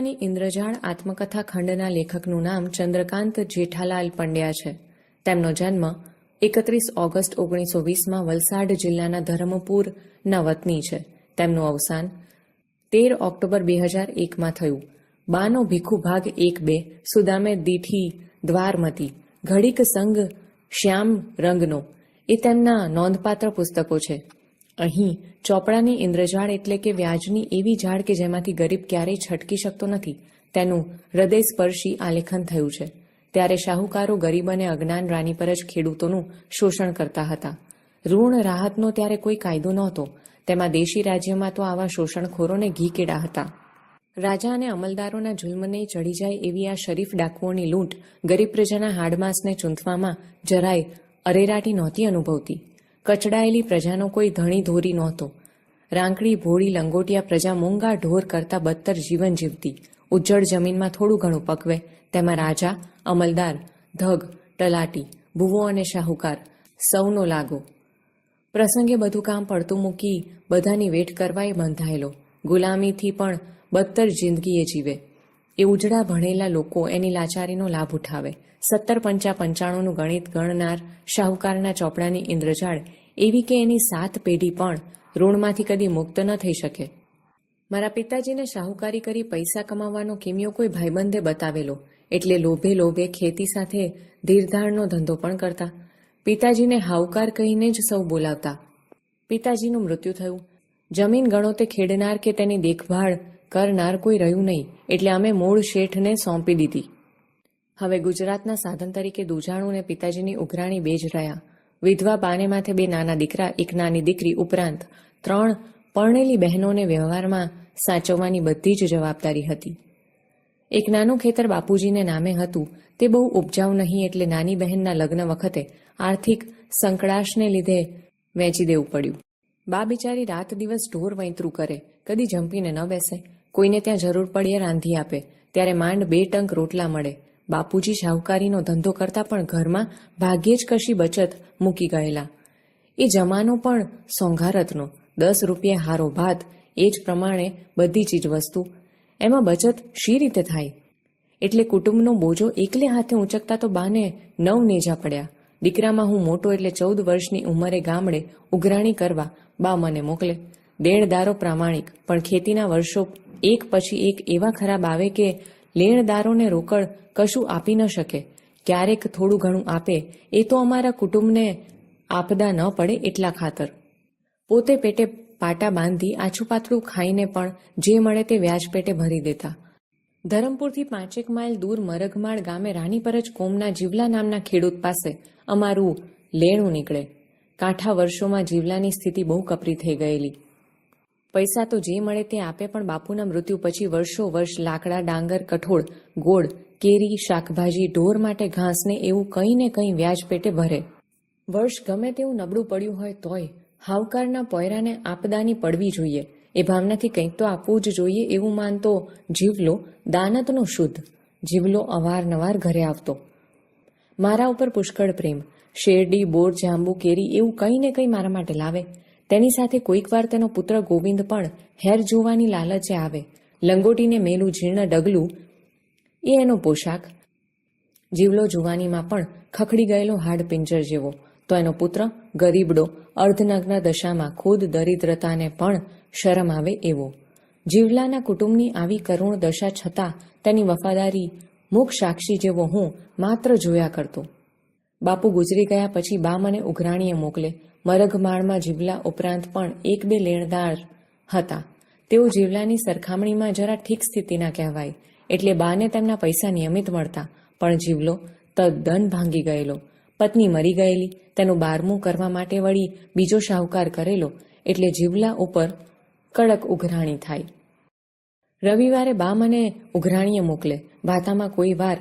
ની ઇન્દ્રજાળ આત્મકથા ખંડના લેખકનું નામ ચંદ્રકાંત જેઠાલાલ પંડ્યા છે. તેમનો જન્મ એકત્રીસ ઓગસ્ટ ઓગણીસો વીસમાં વલસાડ જિલ્લાના ધરમપુરના વતની છે. તેમનું અવસાન તેર ઓક્ટોબર બે હજાર એકમાં થયું. બાનો ભીખુ ભાગ એક બે સુદામે દીઠી દ્વારમતી, ઘડીક સંગ શ્યામ રંગનો. એ તેમના નોંધપાત્ર પુસ્તકો છે. અહીં, ચોપડાની ઇન્દ્રજાળ એટલે કે વ્યાજની એવી ઝાડ કે જેમાંથી ગરીબ ક્યારેય છટકી શકતો નથી, તેનું હૃદયસ્પર્શી આલેખન થયું છે. ત્યારે શાહુકારો ગરીબ અને અજ્ઞાન રાની પર જ ખેડૂતોનું શોષણ કરતા હતા. ઋણ રાહતનો ત્યારે કોઈ કાયદો નહોતો. તેમાં દેશી રાજ્યમાં તો આવા શોષણખોરોને ઘી કેડા હતા. રાજા અને અમલદારોના જુલ્મને ચડી જાય એવી આ શરીફ ડાકુઓની લૂંટ ગરીબ પ્રજાના હાડમાસને ચૂંથવામાં જરાય અરેરાટી નહોતી અનુભવતી. કચડાયેલી પ્રજાનો કોઈ ધણી ધોરી નહોતો. રાંકડી, ભોળી, લંગોટિયા પ્રજા મૂંગા ઢોર કરતા બદતર જીવન જીવતી. ઉજ્જડ જમીનમાં થોડું ઘણું પકવે. તેમાં રાજા, અમલદાર, ધગ, તલાટી, ભૂવો અને શાહુકાર સૌનો લાગો. પ્રસંગે બધું કામ પડતું મૂકી બધાની વેઠ કરવાએ બંધાયેલો. ગુલામીથી પણ બદતર જિંદગીએ જીવે. એ ઉજળા ભણેલા લોકો એની લાચારીનો લાભ ઉઠાવે. સત્તર પંચા પંચાણુંનું ગણિત ગણનાર શાહુકારના ચોપડાની ઇન્દ્રજાળ એવી કે એની સાત પેઢી પણ ઋણમાંથી કદી મુક્ત ન થઈ શકે. મારા પિતાજીને શાહુકારી કરી પૈસા કમાવાનો કિમિયો કોઈ ભાઈબંધે બતાવેલો, એટલે લોભે લોભે ખેતી સાથે ધીરધારનો ધંધો પણ કરતા. પિતાજીને હાવકાર કહીને જ સૌ બોલાવતા. પિતાજીનું મૃત્યુ થયું. જમીન ગણો તે ખેડનાર કે તેની દેખભાળ કરનાર કોઈ રહ્યું નહીં, એટલે અમે મૂળ શેઠને સોંપી દીધી. હવે ગુજરાતના સાધન તરીકે દુજાણું અને પિતાજીની ઉઘરાણી બે જ રહ્યા. વિધવા બાને માથે બે નાના દીકરા, એક નાની દીકરી ઉપરાંત ત્રણ પરણેલી બહેનોને વ્યવહારમાં સાચવવાની બધી જ જવાબદારી હતી. એક નાનું ખેતર બાપુજીને નામે હતું, તે બહુ ઉપજાઉ નહીં એટલે નાની બહેનના લગ્ન વખતે આર્થિક સંકળાશને લીધે વેચી દેવું પડ્યું. બા બિચારી રાત દિવસ ઢોર વૈંતરું કરે, કદી જંપીને ન બેસે. કોઈને ત્યાં જરૂર પડીએ રાંધી આપે. ત્યારે માંડ બે ટંક રોટલા મળે. બાપુજી શાહુકારીનો ધંધો કરતા પણ ઘરમાં ભાગ્યે જ કશી બચત મૂકી ગયેલા. એ જમાનો પણ સોંઘારતનો. દસ રૂપિયા હારો ભાત, એ જ પ્રમાણે બધી ચીજ વસ્તુ. એમાં બચત શી રીતે થાય? એટલે કુટુંબનો બોજો એકલે હાથે ઊંચકતા તો બાને નવ નેજા પડ્યા. દીકરામાં હું મોટો એટલે ચૌદ વર્ષની ઉંમરે ગામડે ઉઘરાણી કરવા બા મને મોકલે. દેણદારો પ્રામાણિક, પણ ખેતીના વર્ષો એક પછી એક એવા ખરાબ આવે કે લેણદારોને રોકડ કશું આપી ન શકે. ક્યારેક થોડું ઘણું આપે, એ તો અમારા કુટુંબને આપદા ન પડે એટલા ખાતર. પોતે પેટે પાટા બાંધી આછું પાતળું ખાઈને પણ જે મળે તે વ્યાજ પેટે ભરી દેતા. ધરમપુરથી પાંચેક માઇલ દૂર મરઘમાળ ગામે રાનીપરજ કોમના જીવલા નામના ખેડૂત પાસે અમારું લેણું નીકળે. કાંઠા વર્ષોમાં જીવલાની સ્થિતિ બહુ કપરી થઈ ગયેલી. પૈસા તો જે મળે તે આપે, પણ બાપુના મૃત્યુ પછી વર્ષો વર્ષ લાકડા, ડાંગર, કઠોળ, ગોળ, કેરી, શાકભાજી, ઢોર માટે ઘાસને એવું કંઈ ને કંઈ વ્યાજ પેટે ભરે. વર્ષ ગમે તેવું નબળું પડ્યું હોય તોય હાવકારના પોયરાને આપદાની પડવી જોઈએ. એ ભાવનાથી કંઈક તો આપવું જ જોઈએ એવું માનતો જીવલો દાનતનો શુદ્ધ, જીવલો અવારનવાર ઘરે આવતો. મારા ઉપર પુષ્કળ પ્રેમ. શેરડી, બોર, જાંબુ, કેરી એવું કંઈ ને કંઈ મારા માટે લાવે. તેની સાથે કોઈકવાર તેનો પુત્ર ગોવિંદ પણ હેર જોવાની લાલચે આવે. લંગોટીને મેલું જીર્ણ ડગલું, એ એનો પોશાક. જીવલો જુવાનીમાં પણ ખખડી ગયેલો હાડ પિંજર જેવો. તો એનો પુત્ર ગરીબડો, અર્ધનગ્ન દશામાં ખુદ દરિદ્રતાને પણ શરમ આવે એવો. જીવલાના કુટુંબની આવી કરુણ દશા છતાં તેની વફાદારી મુખ સાક્ષી જેવો હું માત્ર જોયા કરતો. બાપુ ગુજરી ગયા પછી બા મને ઉઘરાણીએ મોકલે. મરઘમાળમાં જીવલા ઉપરાંત પણ એક બે લેણદાર હતા. તેઓ જીવલાની સરખામણીમાં જરા ઠીક સ્થિતિના કહેવાય, એટલે બાને તેમના પૈસા નિયમિત મળતા, પણ જીવલો તદ્દન ભાંગી ગયેલો. પત્ની મરી ગયેલી, તેનું બારમું કરવા માટે વળી બીજો શાહુકાર કરેલો, એટલે જીવલા ઉપર કડક ઉઘરાણી થાય. રવિવારે બા મને ઉઘરાણીએ મોકલે, ભાતામાં કોઈ વાર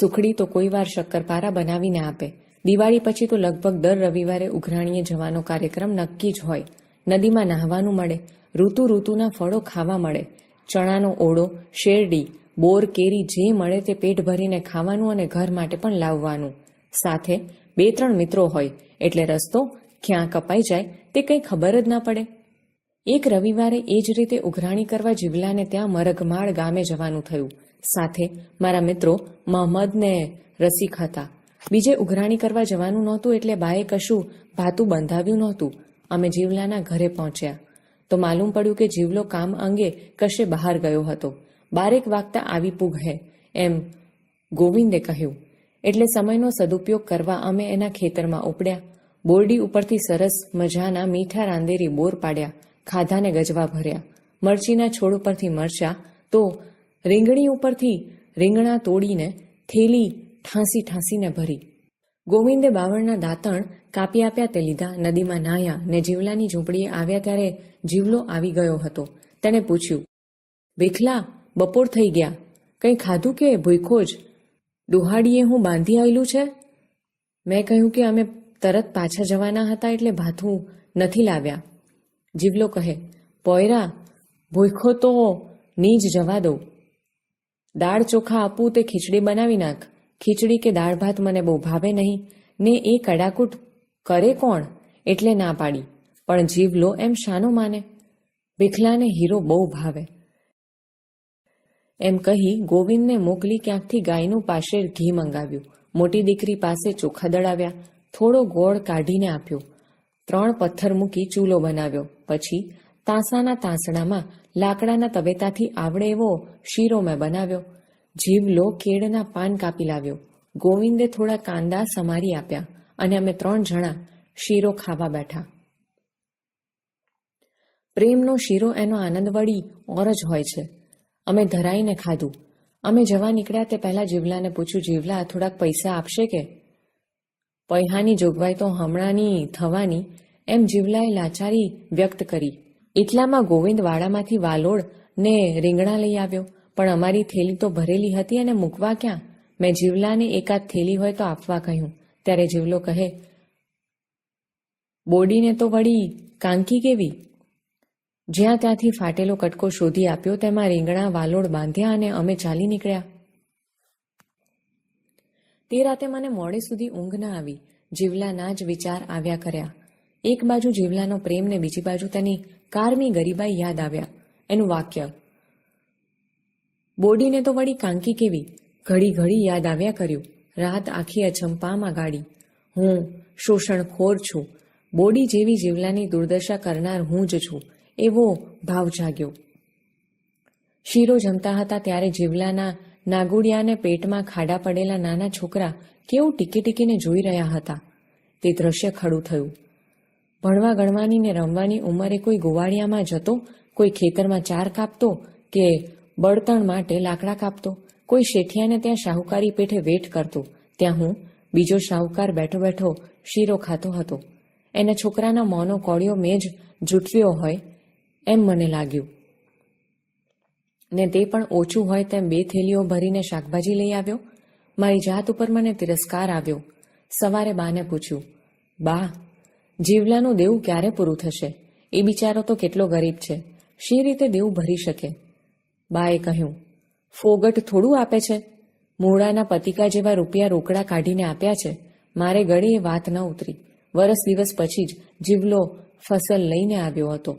સુખડી તો કોઈ વાર શક્કરપારા બનાવીને આપે. દિવાળી પછી તો લગભગ દર રવિવારે ઉઘરાણીએ જવાનો કાર્યક્રમ નક્કી જ હોય. નદીમાં નાહવાનું મળે, ઋતુ ઋતુના ફળો ખાવા મળે. ચણાનો ઓળો, શેરડી, બોર કેરી જે મળે તે પેટ ભરીને ખાવાનું અને ઘર માટે પણ લાવવાનું. સાથે બે ત્રણ મિત્રો હોય, એટલે રસ્તો ક્યાં કપાઈ જાય તે કંઈ ખબર જ ના પડે. એક રવિવારે એ જ રીતે ઉઘરાણી કરવા જીવલાને ત્યાં મરઘમાળ ગામે જવાનું થયું. સાથે મારા મિત્રો મહંમદ ને રસિક હતા. બીજે ઉઘરાણી કરવા જવાનું નહોતું એટલે બાએ કશું ભાતું બંધાવ્યું નહોતું. અમે જીવલાના ઘરે પહોંચ્યા. તો માલુમ પડ્યું કે જીવલો કામ અંગે કશે બહાર ગયો હતો. બારેક વાગતા આવી પૂગ હે. એમ ગોવિંદે કહ્યું. એટલે સમયનો સદુપયોગ કરવા અમે એના ખેતરમાં ઉપડ્યા. બોરડી ઉપરથી સરસ મજાના મીઠા રાંદેરી બોર પાડ્યા. ખાધાને ગજવા ભર્યા. મરચીના છોડ ઉપરથી મરચા તો રીંગણી ઉપરથી રીંગણા તોડીને થેલી ઠાંસી ઠાંસીને ભરી. ગોવિંદે બાવળના દાંતણ કાપી આપ્યા તે લીધા. નદીમાં નાહ્યા ને જીવલાની ઝૂંપડીએ આવ્યા ત્યારે જીવલો આવી ગયો હતો. તેણે પૂછ્યું ભીખલા બપોર થઈ ગયા. કંઈ ખાધું કે ભૂખો જ? ડુહાડીએ હું બાંધી આવેલું છે? મેં કહ્યું કે અમે તરત પાછા જવાના હતા એટલે ભાથું નથી લાવ્યા. જીવલો કહે, પોયરા ભૂખો તો ની જ જવા દઉં. દાળ ચોખા આપું તે ખીચડી બનાવી નાખ. ખીચડી કે દાળ ભાત મને બહુ ભાવે નહીં. ને એ કડાકૂટ કરે કોણ? એટલે ના પાડી. પણ જીવલો એમ શાનો માને. બિખલાને હીરો બહુ ભાવે. એમ કહી ગોવિંદને મોકલી ક્યાંકથી ગાયનું પાશેર ઘી મંગાવ્યું. મોટી દીકરી પાસે ચોખા દળાવ્યા. થોડો ગોળ કાઢીને આપ્યો. ત્રણ પથ્થર મૂકી ચૂલો બનાવ્યો. પછી તાંસાના તાંસણામાં લાકડાના તવેતાથી આવડે એવો શીરો મેં બનાવ્યો. જીવલો કેળના પાન કાપી લાવ્યો. ગોવિંદે થોડા કાંદા સમારી આપ્યા અને અમે ત્રણ જણા શીરો ખાવા બેઠા. પ્રેમનો શીરો એનો આનંદ વળી ઓર જ હોય છે. અમે ધરાઈને ખાધું. અમે જવા નીકળ્યા તે પહેલા જીવલાને પૂછ્યું, જીવલા થોડાક પૈસા આપશે કે? પૈહાની જોગવાઈ તો હમણાંની થવાની, એમ જીવલાએ લાચારી વ્યક્ત કરી. એટલામાં ગોવિંદ વાડામાંથી વાલોડ ને રીંગણા લઈ આવ્યો. પણ અમારી થેલી તો ભરેલી હતી અને મૂકવા ક્યાં? મેં જીવલાને એકાદ થેલી હોય તો આપવા કહ્યું. ત્યારે જીવલો કહે, બોડીને તો વળી કાંકી કેવી? જ્યાં ત્યાંથી ફાટેલો કટકો શોધી આપ્યો તેમાં રીંગણા વાલોડ બાંધ્યા અને અમે ચાલી નીકળ્યા. તે રાતે મને મોડે સુધી ઊંઘ ન આવી. જીવલાના જ વિચાર આવ્યા કર્યા. એક બાજુ જીવલાનો પ્રેમ ને બીજી બાજુ તેની કારમી ગરીબાઈ યાદ આવ્યા. એનું વાક્ય બોડીને તો વળી કાંકી કેવી ઘડી ઘડી યાદ આવ્યા કર્યું. રાત આખી અચંપામાં ગાડી. હું શોષણખોર છું. બોડી જેવી જીવલાની દુર્દશા કરનાર હું જ છું. એવો ભાવ જાગ્યો. શીરો જમતા હતા ત્યારે જીવલાના નાગુડિયાને પેટમાં ખાડા પડેલા નાના છોકરા કેવું ટીકી ટીકીને જોઈ રહ્યા હતા. તે દ્રશ્ય ખડું થયું. ભણવા ગણવાની ને રમવાની ઉંમરે કોઈ ગોવાળિયામાં જતો, કોઈ ખેતરમાં ચાર કાપતો કે બળતણ માટે લાકડા કાપતો. કોઈ શેઠિયાને ત્યાં શાહુકારી પેઠે વેઠ કરતો. ત્યાં હું બીજો શાહુકાર બેઠો બેઠો શીરો ખાતો હતો. એના છોકરાના મોંનો કોળિયો મેં જ જૂટવ્યો હોય એમ મને લાગ્યું. ને તે પણ ઓછું હોય તેમ બે થેલીઓ ભરીને શાકભાજી લઈ આવ્યો. મારી જાત ઉપર મને તિરસ્કાર આવ્યો. સવારે બાને પૂછ્યું, બા, જીવલાનું દેવું ક્યારે પૂરું થશે? એ બિચારો તો કેટલો ગરીબ છે. શી રીતે દેવું ભરી શકે? બાએ કહ્યું, ફોગટ થોડું આપે છે? મૂળાના પતિકા જેવા રૂપિયા રોકડા કાઢીને આપ્યા છે. મારે ગળે એ વાત ન ઉતરી. વરસ દિવસ પછી જ જીવલો ફસલ લઈને આવ્યો હતો.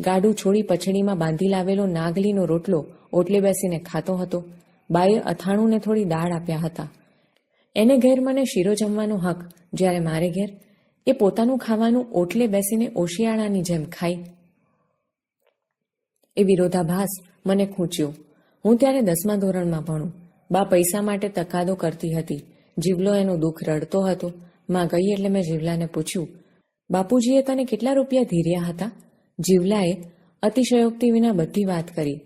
ગાડું છોડી પછડીમાં બાંધી લાવેલો નાગલીનો રોટલો ઓટલે બેસીને ખાતો હતો. બાએ અથાણુંને થોડી દાળ આપ્યા હતા. એને ઘેર મને શીરો જમવાનો હક, જ્યારે મારે ઘેર. એ પોતાનું ખાવાનું ઓટલે બેસીને ઓશિયાળાની જેમ ખાઈ. એ વિરોધાભાસ મને ખૂંચ્યો. હું ત્યારે દસમા ધોરણમાં ભણું. બા પૈસા માટે તકાદો કરતી હતી. જીવલો એનું દુઃખ રડતો હતો. માં ગઈ એટલે મેં જીવલાને પૂછ્યું, બાપુજીએ તને કેટલા રૂપિયા ધીર્યા હતા? જીવલાએ અતિશયોક્તિ વિના બધી વાત કરી.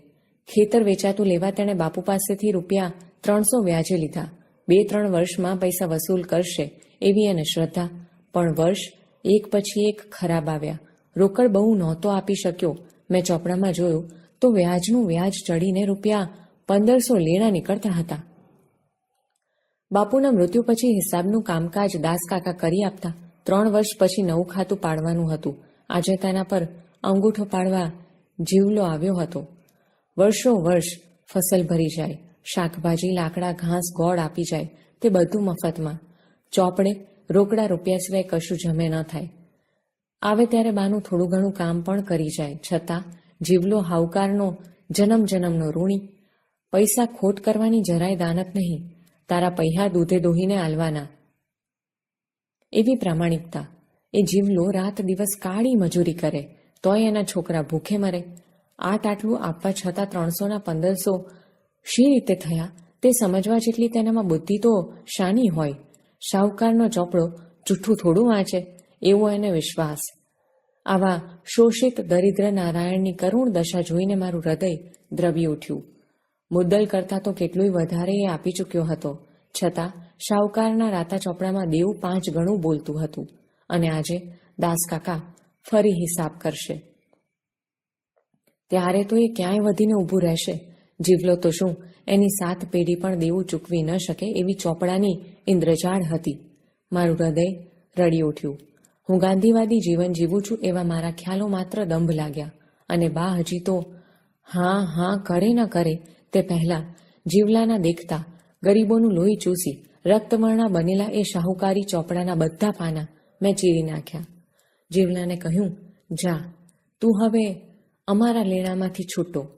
ખેતર વેચાતું લેવા તેણે બાપુ પાસેથી રૂપિયા ત્રણસો વ્યાજે લીધા. બે ત્રણ વર્ષમાં પૈસા વસૂલ કરશે એવી એને શ્રદ્ધા. પણ વર્ષ એક પછી એક ખરાબ આવ્યા. રોકડ બહુ નહોતો આપી શક્યો. મેં ચોપડામાં જોયું તો વ્યાજનું વ્યાજ ચડીને રૂપિયા પંદરસો લેણા નીકળતા હતા. બાપુના મૃત્યુ પછી હિસાબનું કામકાજ દાસકાકા કરી આપતા ત્રણ વર્ષ પછી નવું ખાતું પાડવાનું હતું. આજે તેના પર અંગૂઠો પાડવા જીવલો આવ્યો હતો. વર્ષો વર્ષ ફસલ ભરી જાય, શાકભાજી, લાકડા, ઘાસ, ગોળ આપી જાય તે બધું મફતમાં. ચોપડે રોકડા રૂપિયા સિવાય કશું જમે ન થાય. આવે ત્યારે બાનું થોડું ઘણું કામ પણ કરી જાય. છતાં, જીવલો હાવકારનો જન્મ જન્મનો ઋણી, પૈસા ખોટ કરવાની જરાય દાનત નહીં. તારા પૈહા દૂધે દોહીને આલવાના. એવી પ્રામાણિકતા. એ જીવલો રાત દિવસ કાળી મજૂરી કરે, તોય એના છોકરા ભૂખે મરે. આટ આટલું આપવા છતાં ત્રણસોના પંદરસો શી રીતે થયા? તે સમજવા જેટલી તેનામાં બુદ્ધિ તો શાની હોય. શાહુકારનો ચોપડો જૂઠું થોડું વાંચે. એવો એને વિશ્વાસ. આવા શોષિત દરિદ્ર નારાયણની કરુણ દશા જોઈને મારું હૃદય દ્રવી ઉઠ્યું. મુદ્દલ કરતાં તો કેટલુંય વધારે એ આપી ચૂક્યો હતો. છતાં, શાહુકારના રાતા ચોપડામાં દેવું પાંચ ગણું બોલતું હતું અને આજે દાસ કાકા ફરી હિસાબ કરશે. ત્યારે તો એ ક્યાંય વધીને ઊભું રહેશે? જીવલો તો શું એની સાત પેઢી પણ દેવું ચૂકવી ન શકે એવી ચોપડાની ઇન્દ્રજાળ હતી. મારું હૃદય રડી ઉઠ્યું. હું ગાંધીવાદી જીવન જીવું છું એવા મારા ખ્યાલો માત્ર દંભ લાગ્યા. અને બા હજી તો, હા હા, કરે ન કરે, તે પહેલા જીવલાના દેખતા, ગરીબોનું લોહી ચૂસી રક્તવર્ણા બનેલા એ શાહુકારી ચોપડાના બધા પાના મેં ચીરી નાખ્યા. જીવલાને કહ્યું, જા, તું હવે અમારા લેણામાંથી છૂટો.